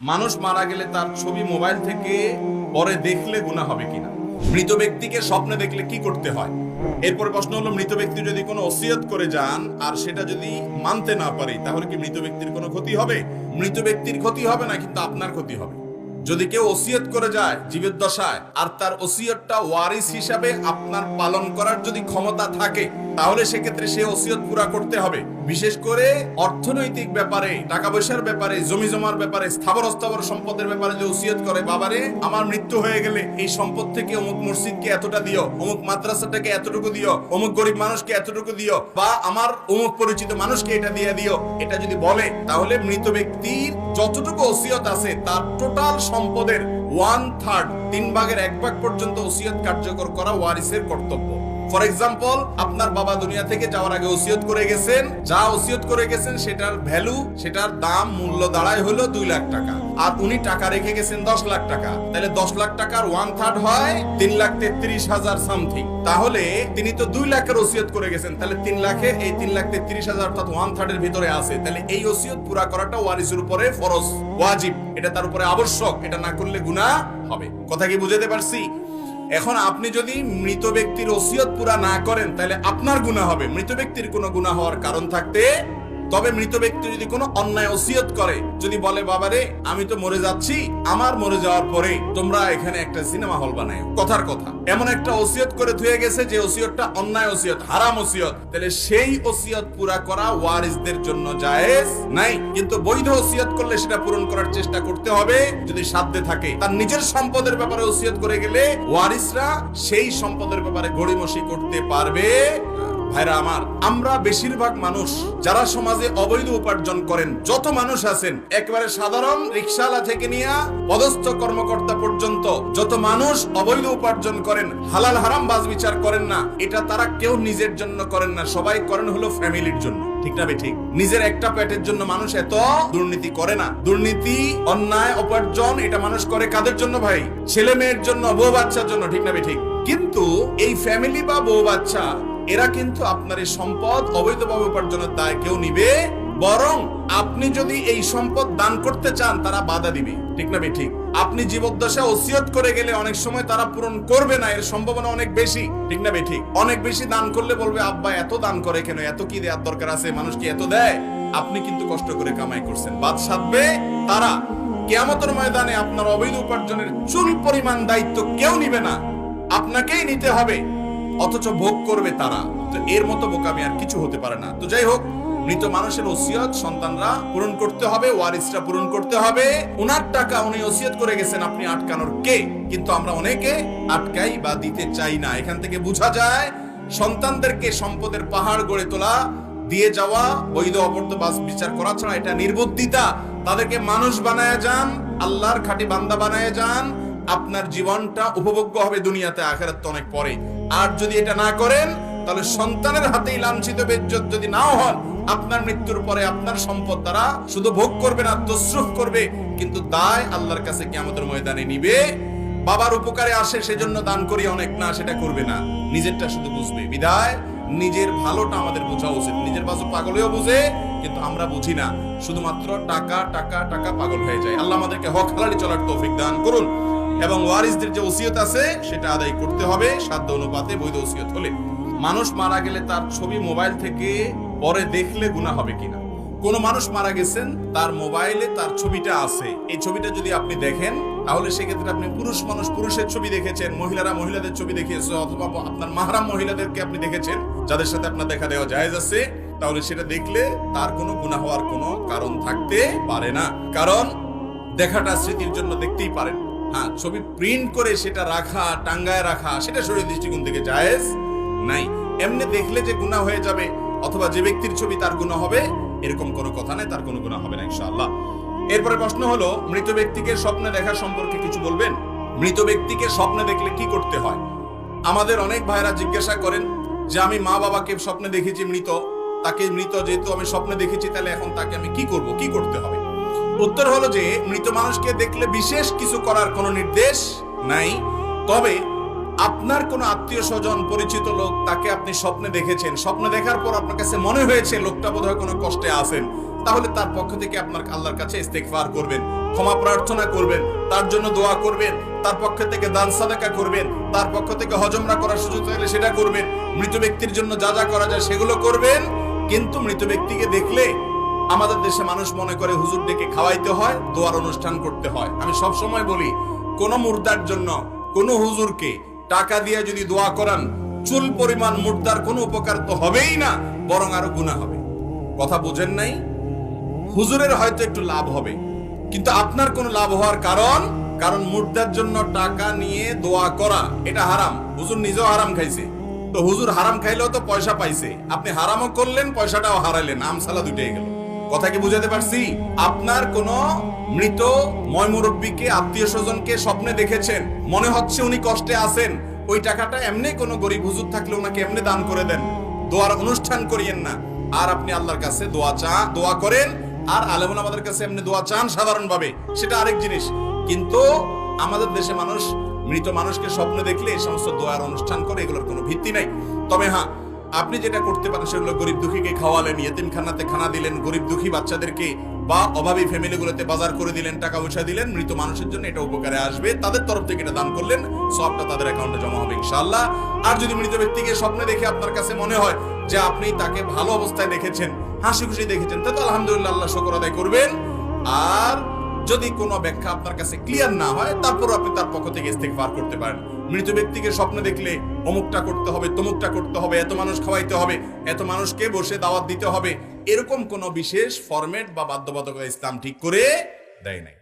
মানুষ মারা গেলে তার ছবি মোবাইল থেকে পরে দেখলে গুণা হবে কিনা? মৃত ব্যক্তিকে স্বপ্নে দেখলে কি করতে হয়? এরপরে প্রশ্ন হলো, মৃত ব্যক্তি যদি কোনো ওসিয়ত করে যান আর সেটা যদি মানতে না পারে, তাহলে কি মৃত ব্যক্তির কোনো ক্ষতি হবে? মৃত ব্যক্তির ক্ষতি হবে না, কিন্তু আপনার ক্ষতি হবে। যদি কেউ ওসিয়ত করে যায় জীবের দশায় আর তার ওসিয়তটা ওয়ারিস হিসাবে আপনার পালন করার যদি ক্ষমতা থাকে, তাহলে সেক্ষেত্রে সে ওসিয়ত পুরা করতে হবে। বিশেষ করে অর্থনৈতিক ব্যাপারে টাকা পয়সার ব্যাপারে জমি জমার ব্যাপারে স্থাবর অস্থাবর সম্পদের ব্যাপারে যে ওসিয়ত করে, বাবারে, আমার মৃত্যু হয়ে গেলে এই সম্পদ থেকে অমুক মসজিদকে এতটা দিও, অমুক মাদ্রাসাটাকে এতটুকু দিও, অমুক গরিব মানুষকে এতটুকু দিও, বা আমার অমুক পরিচিত মানুষকে এটা দিয়ে দিও। এটা যদি বলে, তাহলে মৃত ব্যক্তির যতটুকু ওসিয়ত আছে, তার টোটাল সম্পদের ওয়ান থার্ড তিন ভাগের এক ভাগ পর্যন্ত ওসিয়ত কার্যকর করা ওয়ারিসের কর্তব্য। ফর এক্সাম্পল আপনার বাবা দুনিয়া থেকে যাওয়ার আগে ওসিয়ত করে গেছেন। যা ওসিয়ত করে গেছেন, সেটার ভ্যালু সেটার দাম, মূল্য দাঁড়ায় হলো দুই লাখ টাকা। আর উনি টাকা রেখে গেছেন দশ লাখ টাকা। তাহলে দশ লাখ টাকার ওয়ান থার্ড হয় তিন লাখ তেত্রিশ হাজার সামথিং তাহলে তিনি তো দুই লাখের ওসিয়ত করে গেছেন। তাহলে তিন লাখে এই তিন লাখ তেত্রিশ হাজার অর্থাৎ ওয়ান থার্ডের ভিতরে আছে। তাহলে এই ওসিয়ত পুরা করাটা ওয়ারিসের উপরে ফরজ, ওয়াজিব। এটা তার উপরে আবশ্যক। এটা না করলে গুনাহ হবে। কথা কি বুঝাতে পারছি? এখন আপনি যদি মৃত ব্যক্তির ওসিয়ত পুরা না করেন, তাহলে আপনার গুণা হবে। মৃত ব্যক্তির কোনো গুণা হওয়ার কারণ থাকতে তবে মৃত ব্যক্তি যদি কোনো অন্যায় ওসিয়ত করে, যদি বলে, বাবারে, আমি তো মরে যাচ্ছি, আমার মরে যাওয়ার পরে তোমরা এখানে একটা সিনেমা হল বানায়। কথার কথা। এমন একটা ওসিয়ত করে ধুয়ে গেছে যে ওসিয়তটা অন্যায় ওসিয়ত, হারাম ওসিয়ত। তাহলে সেই ওসিয়ত পুরা করা ওয়ারিসদের জন্য জায়েজ? নাই। কিন্তু বৈধ ওসিয়ত করলে সেটা পূরণ করার চেষ্টা করতে হবে। যদি সাধ্যে থাকে, তার নিজের সম্পদের ব্যাপারে ওসিয়ত করে গেলে ওয়ারিসরা সেই সম্পদের ব্যাপারে গড়িমসি করতে পারবে? ভাইরা আমার আমরা বেশিরভাগ মানুষ যারা সমাজে অবৈধ উপার্জন করেন, যত মানুষ আছেন, একবারে সাধারণ রিক্সাওয়ালা থেকে নিয়ে পদস্থ কর্মকর্তা পর্যন্ত যত মানুষ অবৈধ উপার্জন করেন, হালাল হারাম বাজ বিচার করেন না, এটা তারা কেউ নিজের জন্য করেন না, সবাই করেন হলো ফ্যামিলির জন্য। ঠিক না ঠিক নিজের একটা পেটের জন্য মানুষ এত দুর্নীতি করে না। দুর্নীতি, অন্যায়, উপার্জন, এটা মানুষ করে কাদের জন্য ভাই? ছেলে মেয়ের জন্য, বউ বাচ্চার জন্য, ঠিক না ঠিক কিন্তু এই ফ্যামিলি বা বউ বাচ্চা এরা কিন্তু আপনার এই সম্পদ অবৈধভাবে উপার্জনের দায় কেউ নিবে, বরং আপনি যদি এই সম্পদ দান করতে চান, তারা বাধা দিবে। ঠিক না ঠিক আপনি জীবদ্দশা ওসিয়ত করে গেলে অনেক সময় তারা পূরণ করবে না, এর সম্ভাবনা অনেক বেশি। ঠিক না ঠিক অনেক বেশি দান করলে বলবে, আব্বা, এত দান করে কেন? এত কি দেওয়ার দরকার আছে? মানুষ কি এত দেয়? আপনি কিন্তু কষ্ট করে কামাই করছেন। বাদ সাধবে তারা। কেয়ামতের ময়দানে আপনার অবৈধ উপার্জনের চুল পরিমাণ দায়িত্ব কেউ নিবে না। আপনাকেই নিতে হবে। অথচ ভোগ করবে তারা। তো এর মতো বোকামি আর কিছু হতে পারে না। তো যাই হোক, মৃত মানুষের ওসিয়ত সন্তানরা পূরণ করতে হবে, ওয়ারিসরা পূরণ করতে হবে। ওনার টাকা উনি ওসিয়ত করে গেছেন, আপনি আটকানোর কে? কিন্তু আমরা অনেকে আটকাই বা দিতে চাই না। এখান থেকে বোঝা যায়, সন্তানদেরকে সম্পদের পাহাড় গড়ে তোলা, দিয়ে যাওয়া, বৈধ অবৈধ বাস বিচার করা ছাড়া এটা নির্বুদ্ধিতা। তাদেরকে মানুষ বানায় যান, আল্লাহর খাঁটি বান্দা বানায় যান। আপনার জীবনটা উপভোগ্য হবে দুনিয়াতে, আখেরাত অনেক পরে আর যদি এটা না করেন, তাহলে সন্তানের হাতেই লাঞ্ছিত বেজ্জত যদি নাও হন, আপনার মৃত্যুর পরে আপনার সম্পদ দ্বারা শুধু ভোগ করবে না, তসরুফ করবে। কিন্তু দায় আল্লাহর কাছে কি আমাদের ময়দানে নিবে। বাবার উপকারে আসে, সেজন্য দান করি, অনেক না, সেটা করবে না। নিজেরটা শুধু বুঝবে। বিদায়, নিজের ভালোটা আমাদের বোঝা উচিত। নিজের বাজু পাগলেও বুঝে, কিন্তু আমরা বুঝি না। শুধুমাত্র টাকা টাকা টাকা পাগল হয়ে যায়। আল্লাহ আমাদেরকে হক হালালি চলার তৌফিক দান করুন। এবং ওয়ারিসদের যে ওসিয়ত আছে, সেটা আদায় করতে হবে, সাধ্য অনুপাতে বৈধ ওসিয়ত হলে। মানুষ মারা গেলে তার ছবি মোবাইল থেকে পরে দেখলে গুণা হবে কিনা। কোন মানুষ মারা গেছেন, তার মোবাইলে তার ছবিটা আছে। এই ছবিটা যদি আপনি দেখেন, তাহলে সেক্ষেত্রে আপনি পুরুষ মানুষ, পুরুষের ছবি দেখেছেন, মহিলারা মহিলাদের ছবি দেখিয়েছে, অথবা আপনার মাহারাম মহিলাদেরকে আপনি দেখেছেন, যাদের সাথে আপনার দেখা দেওয়া জায়েজ আছে, তাহলে সেটা দেখলে তার কোনো গুণা হওয়ার কোনো কারণ থাকতে পারে না। কারণ, দেখাটা স্মৃতির জন্য দেখতেই পারেন। হ্যাঁ ছবি প্রিন্ট করে সেটা রাখা, টাঙ্গায় রাখা, সেটা শরীর দৃষ্টিকোণ থেকে জায়েজ নাই। এমনি দেখলে যে গুণা হয়ে যাবে, অথবা যে ব্যক্তির ছবি তার গুণা হবে, এরকম কোনো কথা নাই, তার কোনো গুণা হবে না, ইনশাআল্লাহ। এরপরে প্রশ্ন হলো, মৃত ব্যক্তিকে স্বপ্নে দেখা সম্পর্কে কিছু বলবেন? মৃত ব্যক্তিকে স্বপ্নে দেখলে কি করতে হয়? আমাদের অনেক ভাইরা জিজ্ঞাসা করেন যে, আমি মা বাবাকে স্বপ্নে দেখেছি মৃত, তাকে মৃত, যেহেতু আমি স্বপ্নে দেখেছি, তাহলে এখন তাকে আমি কি করব? কি করতে হবে? উত্তর হলো যে, মৃত মানুষকে দেখলে বিশেষ কিছু করার কোনো নির্দেশ নাই। তবে আপনার কোনো আত্মীয় স্বজন, পরিচিত লোক তাকে আপনি স্বপ্নে দেখেছেন। স্বপ্নে দেখার পর আপনার কাছে মনে হয়েছে লোকটা বোধহয় কোনো কষ্টে আছেন। তাহলে তার পক্ষ থেকে আপনার আল্লাহর কাছে ইস্তেগফার করবেন, ক্ষমা প্রার্থনা করবেন, তার জন্য দোয়া করবেন, তার পক্ষ থেকে দান সাদাকা করবেন, তার পক্ষ থেকে হজমরা করার সুযোগ থাকলে সেটা করবেন। মৃত ব্যক্তির জন্য যা যা করা যায় সেগুলো করবেন। কিন্তু মৃত ব্যক্তিকে দেখলে আমাদের দেশে মানুষ মনে করে হুজুর ডেকে খাওয়াইতে হয়, দোয়ার অনুষ্ঠান করতে হয়। আমি সব সময় বলি, কোন মুর্দার জন্য কোন হুজুরকে টাকা দিয়ে যদি দোয়া করান, চুল পরিমাণ মুর্দার কোনো উপকার তো হবেই না, বরং আরও গুণা হবে। কথা বুঝেন নাই? হুজুরের হয়তো একটু লাভ হবে, কিন্তু আপনার কোনো লাভ হওয়ার কারণ কারণ মুর্দার জন্য টাকা নিয়ে দোয়া করা, এটা হারাম। হুজুর নিজেও হারাম খাইছে। তো হুজুর হারাম খাইলেও তো পয়সা পাইছে। আপনি হারামও করলেন, পয়সাটাও হারাইলেন আমসালা দুইটাই গেল। কথা কি বুঝাতে পারছি? আপনার কোন মৃত ময়মুরব্বীকে, আত্মীয় স্বজনকে স্বপ্নে দেখেছেন? মনে হচ্ছে উনি কষ্টে আছেন। ওই টাকাটা এমনি কোনো গরিব হুজুর থাকলে ওনাকে এমনি দান করে দেন। দোয়ার অনুষ্ঠান করিয়েন না। আর আপনি আল্লাহর কাছে দোয়া চা, দোয়া করেন। আর আলেমন আমাদের কাছে এমনি দোয়া চান সাধারণভাবে। সেটা আরেক জিনিস। কিন্তু আমাদের দেশে মানুষ, মৃত মানুষকে স্বপ্নে দেখলে এই সমস্ত দোয়ার অনুষ্ঠান করে, এগুলোর কোনো ভিত্তি নাই। তবে হ্যাঁ আপনি যেটা করতে পারেন সেগুলো গরিব দুঃখীকে খাওয়ালেন ইয়েতিমখানাতে খানা দিলেন, গরিব দুঃখী বাচ্চাদেরকে বা অভাবী ফ্যামিলিগুলোতে বাজার করে দিলেন, টাকা পয়সা দিলেন, মৃত মানুষের জন্য এটা উপকারে আসবে। তাদের তরফ থেকে এটা দান করলেন, সবটা তাদের অ্যাকাউন্টে জমা হবে ইনশাআল্লাহ। আর যদি মৃত ব্যক্তিকে স্বপ্নে দেখে আপনার কাছে মনে হয় যে আপনি তাকে ভালো অবস্থায় দেখেছেন, হাসি খুশি দেখেছেন তাহলে আলহামদুলিল্লাহ আল্লাহ শুকর আদায় করবেন। আর যদি কোনো ব্যাখ্যা আপনার কাছে ক্লিয়ার না হয় তারপর আপনি তার পক্ষ থেকে ইস্তেগফার করতে পারেন। মৃত ব্যক্তিকে স্বপ্নে দেখলে অমুকটা করতে হবে, তমুকটা করতে হবে, এত মানুষ খাওয়াইতে হবে, এত মানুষকে বসে দাওয়াত দিতে হবে। এরকম কোনো বিশেষ ফরম্যাট বা বাধ্যবাধকতা ইসলাম ঠিক করে দেয় নাই।